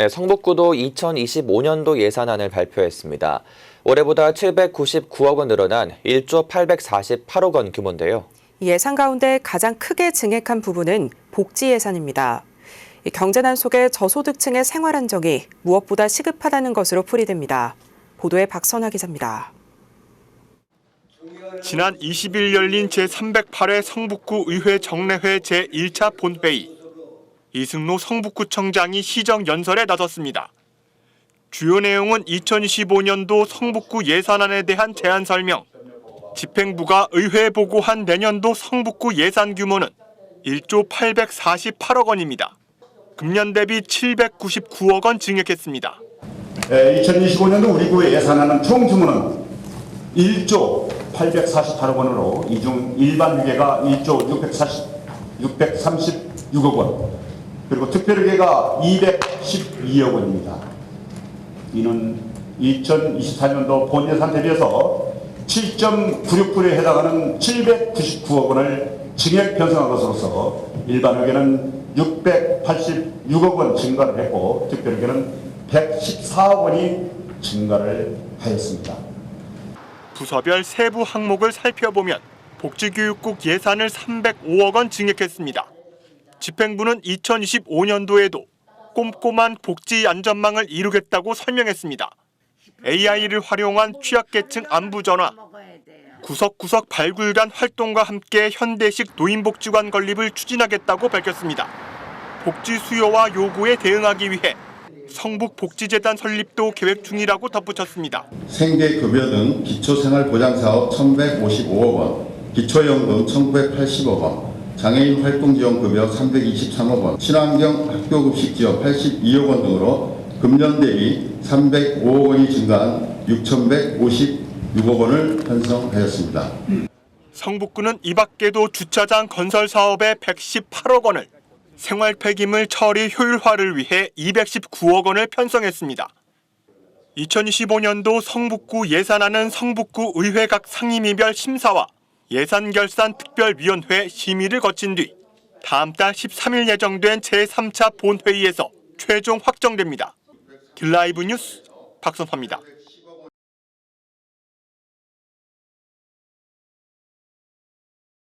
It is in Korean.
네, 성북구도 2025년도 예산안을 발표했습니다. 올해보다 799억 원 늘어난 1조 848억 원 규모인데요. 예산 가운데 가장 크게 증액한 부분은 복지 예산입니다. 이 경제난 속에 저소득층의 생활 안정이 무엇보다 시급하다는 것으로 풀이됩니다. 보도에 박선화 기자입니다. 지난 20일 열린 제308회 성북구 의회 정례회 제1차 본회의. 이승로 성북구청장이 시정 연설에 나섰습니다. 주요 내용은 2025년도 성북구 예산안에 대한 제안 설명, 집행부가 의회에 보고한 내년도 성북구 예산 규모는 1조 848억 원입니다. 금년 대비 799억 원 증액했습니다. 2025년도 우리 구의 예산안은 총 규모는 1조 848억 원으로 이중 일반 회계가 1조 640, 636억 원 그리고 특별회계가 212억 원입니다. 이는 2024년도 본 예산 대비해서 7.96%에 해당하는 799억 원을 증액 편성한 것으로서 일반 회계는 686억 원 증가를 했고 특별 회계는 114억 원이 증가를 하였습니다. 부서별 세부 항목을 살펴보면 복지교육국 예산을 305억 원 증액했습니다. 집행부는 2025년도에도 꼼꼼한 복지 안전망을 이루겠다고 설명했습니다. AI를 활용한 취약계층 안부 전화, 구석구석 발굴단 활동과 함께 현대식 노인복지관 건립을 추진하겠다고 밝혔습니다. 복지 수요와 요구에 대응하기 위해 성북복지재단 설립도 계획 중이라고 덧붙였습니다. 생계급여 등 기초생활보장사업 1,155억 원, 기초연금 1,980억 원, 장애인 활동지원급여 323억 원, 친환경 학교급식 지원 82억 원 등으로 금년 대비 305억 원이 증가한 6,156억 원을 편성하였습니다. 성북구는 이 밖에도 주차장 건설 사업에 118억 원을, 생활 폐기물 처리 효율화를 위해 219억 원을 편성했습니다. 2025년도 성북구 예산안은 성북구 의회 각 상임위별 심사와 예산결산 특별위원회 심의를 거친 뒤 다음 달 13일 예정된 제3차 본회의에서 최종 확정됩니다. 딜라이브 뉴스 박선화입니다.